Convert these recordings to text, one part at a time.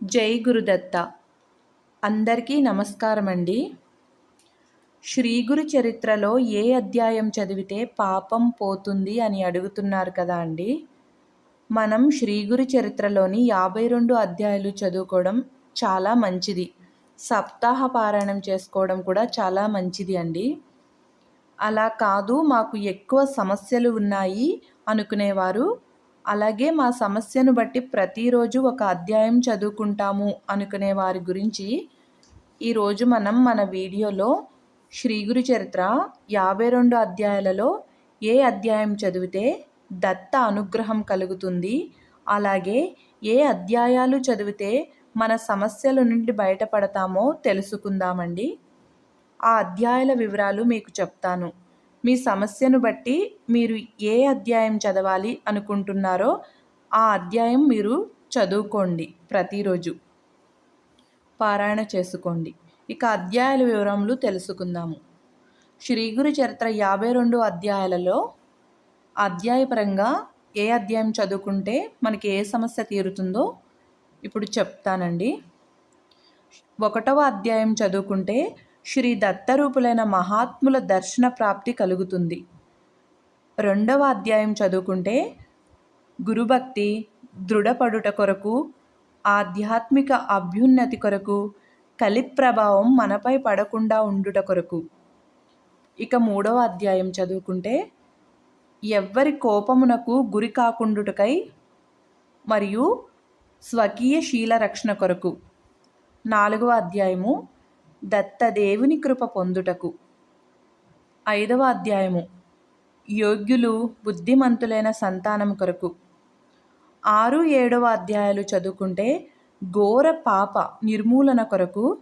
జై గురుదత్త. అందరికీ నమస్కారం అండి శ్రీ గురు చరిత్రలో ఏ అధ్యాయం చదివితే పాపం పోతుంది అని అడుగుతున్నారు కదా అండి. మనం శ్రీ గురు చరిత్రలోని యాభై రెండు అధ్యాయాలు చదువుకోవడం చాలా మంచిది. సప్తాహ పారాయణం చేసుకోవడం కూడా చాలా మంచిది అండి. అలా కాదు మాకు ఎక్కువ సమస్యలు ఉన్నాయి అనుకునేవారు అలాగే మా సమస్యను బట్టి ప్రతిరోజు ఒక అధ్యాయం చదువుకుంటాము అనుకునే వారి గురించి ఈరోజు మనం మన వీడియోలో శ్రీగురు చరిత్ర యాభై రెండు అధ్యాయాలలో ఏ అధ్యాయం చదివితే దత్త అనుగ్రహం కలుగుతుంది అలాగే ఏ అధ్యాయాలు చదివితే మన సమస్యల నుండి బయటపడతామో తెలుసుకుందామండి. ఆ అధ్యాయాల వివరాలు మీకు చెప్తాను. మీ సమస్యను బట్టి మీరు ఏ అధ్యాయం చదవాలి అనుకుంటున్నారో ఆ అధ్యాయం మీరు చదువుకోండి ప్రతిరోజు. పారాయణ చేసుకోండి. ఇక అధ్యాయాల వివరములు తెలుసుకుందాము. శ్రీ గురు చరిత్ర యాభై రెండు అధ్యాయాలలో అధ్యాయపరంగా ఏ అధ్యాయం చదువుకుంటే మనకి ఏ సమస్య తీరుతుందో ఇప్పుడు చెప్తానండి. ఒకటవ అధ్యాయం చదువుకుంటే శ్రీ దత్తరూపులైన మహాత్ముల దర్శన ప్రాప్తి కలుగుతుంది. రెండవ అధ్యాయం చదువుకుంటే గురుభక్తి దృఢపడుట కొరకు ఆధ్యాత్మిక అభ్యున్నతి కొరకు కలి ప్రభావం మనపై పడకుండా ఉండుట కొరకు. ఇక మూడవ అధ్యాయం చదువుకుంటే ఎవ్వరి కోపమునకు గురి కాకుండుటకై మరియు స్వకీయ శీల రక్షణ కొరకు. నాలుగవ అధ్యాయము దత్తదేవుని కృప పొందుటకు. ఐదవ అధ్యాయము. యోగ్యులు బుద్ధిమంతులైన సంతానం కొరకు. ఆరు ఏడవ అధ్యాయాలు చదువుకుంటే ఘోర పాప నిర్మూలన కొరకు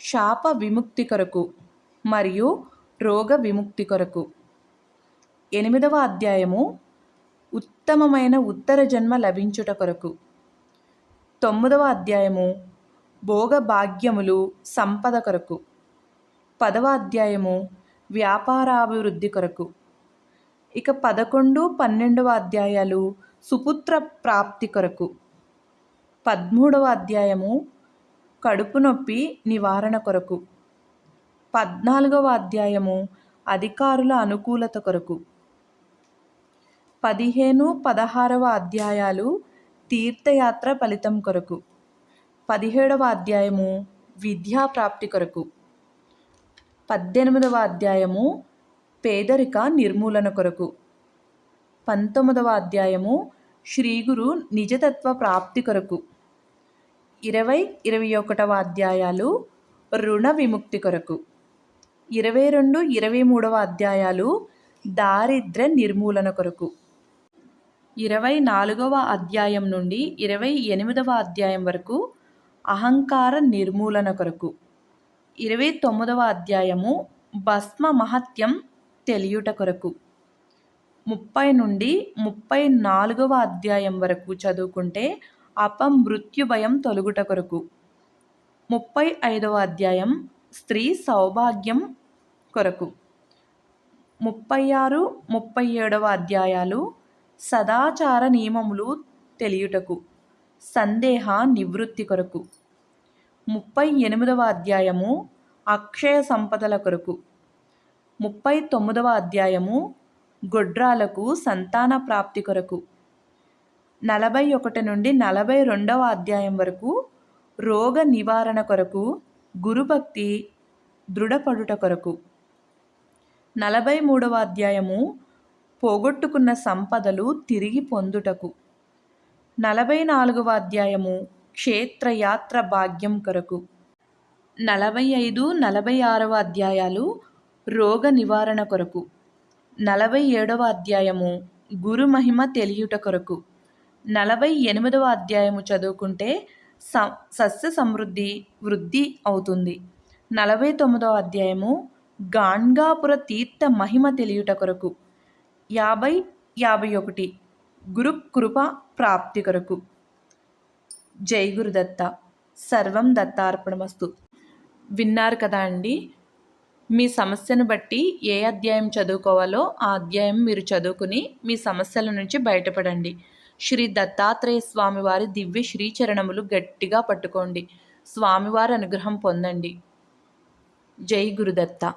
శాప విముక్తి కొరకు మరియు రోగ విముక్తి కొరకు. ఎనిమిదవ అధ్యాయము. ఉత్తమమైన ఉత్తర జన్మ లభించుట కొరకు. తొమ్మిదవ అధ్యాయము. భోగభాగ్యములు సంపద కొరకు. పదవ అధ్యాయము వ్యాపారాభివృద్ధి కొరకు. ఇక పదకొండు పన్నెండవ అధ్యాయాలు సుపుత్ర ప్రాప్తి కొరకు. పదమూడవ అధ్యాయము కడుపు నొప్పి నివారణ కొరకు. పద్నాలుగవ అధ్యాయము అధికారుల అనుకూలత కొరకు. పదిహేను పదహారవ అధ్యాయాలు తీర్థయాత్ర ఫలితం కొరకు. పదిహేడవ అధ్యాయము విద్యా ప్రాప్తి కొరకు. పద్దెనిమిదవ అధ్యాయము పేదరిక నిర్మూలన కొరకు. పంతొమ్మిదవ అధ్యాయము శ్రీగురు నిజతత్వ ప్రాప్తి కొరకు. ఇరవై ఇరవై ఒకటవ అధ్యాయాలు రుణ విముక్తి కొరకు. ఇరవై రెండు ఇరవై మూడవ అధ్యాయాలు దారిద్ర్య నిర్మూలన కొరకు. ఇరవై నాలుగవ అధ్యాయం నుండి ఇరవై ఎనిమిదవ అధ్యాయం వరకు అహంకార నిర్మూలన కొరకు. ఇరవై తొమ్మిదవ అధ్యాయము భస్మ మహత్యం తెలియుట కొరకు. ముప్పై నుండి ముప్పై నాలుగవ అధ్యాయం వరకు చదువుకుంటే అపమృత్యు భయం తొలుగుట కొరకు. ముప్పై ఐదవ అధ్యాయం స్త్రీ సౌభాగ్యం కొరకు. ముప్పై ఆరు ముప్పై ఏడవ అధ్యాయాలు సదాచార నియమములు తెలియుటకు సందేహ నివృత్తి కొరకు. ముప్పై ఎనిమిదవ అధ్యాయము అక్షయ సంపదల కొరకు. ముప్పై తొమ్మిదవ అధ్యాయము గొడ్రాలకు సంతాన ప్రాప్తి కొరకు. నలభై ఒకటి నుండి నలభై రెండవ అధ్యాయం వరకు రోగ నివారణ కొరకు గురుభక్తి దృఢపడుట కొరకు. నలభై మూడవ అధ్యాయము పోగొట్టుకున్న సంపదలు తిరిగి పొందుటకు. నలభై నాలుగవ అధ్యాయము క్షేత్రయాత్ర భాగ్యం కొరకు. నలభై ఐదు నలభై ఆరవ అధ్యాయాలు రోగ నివారణ కొరకు. నలభై ఏడవ అధ్యాయము గురు మహిమ తెలియుట కొరకు. నలభై ఎనిమిదవ అధ్యాయము చదువుకుంటే స సస్య సమృద్ధి వృద్ధి అవుతుంది. నలభై తొమ్మిదవ అధ్యాయము గాన్గాపుర తీర్థ మహిమ తెలియుట కొరకు. యాభై యాభై ఒకటి గురు కృప ప్రాప్తి కొరకు. జై గురుదత్త సర్వం దత్తార్పణమస్తు. విన్నారు కదా అండి? మీ సమస్యను బట్టి ఏ అధ్యాయం చదువుకోవాలో ఆ అధ్యాయం మీరు చదువుకుని మీ సమస్యల నుంచి బయటపడండి. శ్రీ దత్తాత్రేయ స్వామివారి దివ్య శ్రీచరణములు గట్టిగా పట్టుకోండి. స్వామివారి అనుగ్రహం పొందండి. జై గురుదత్త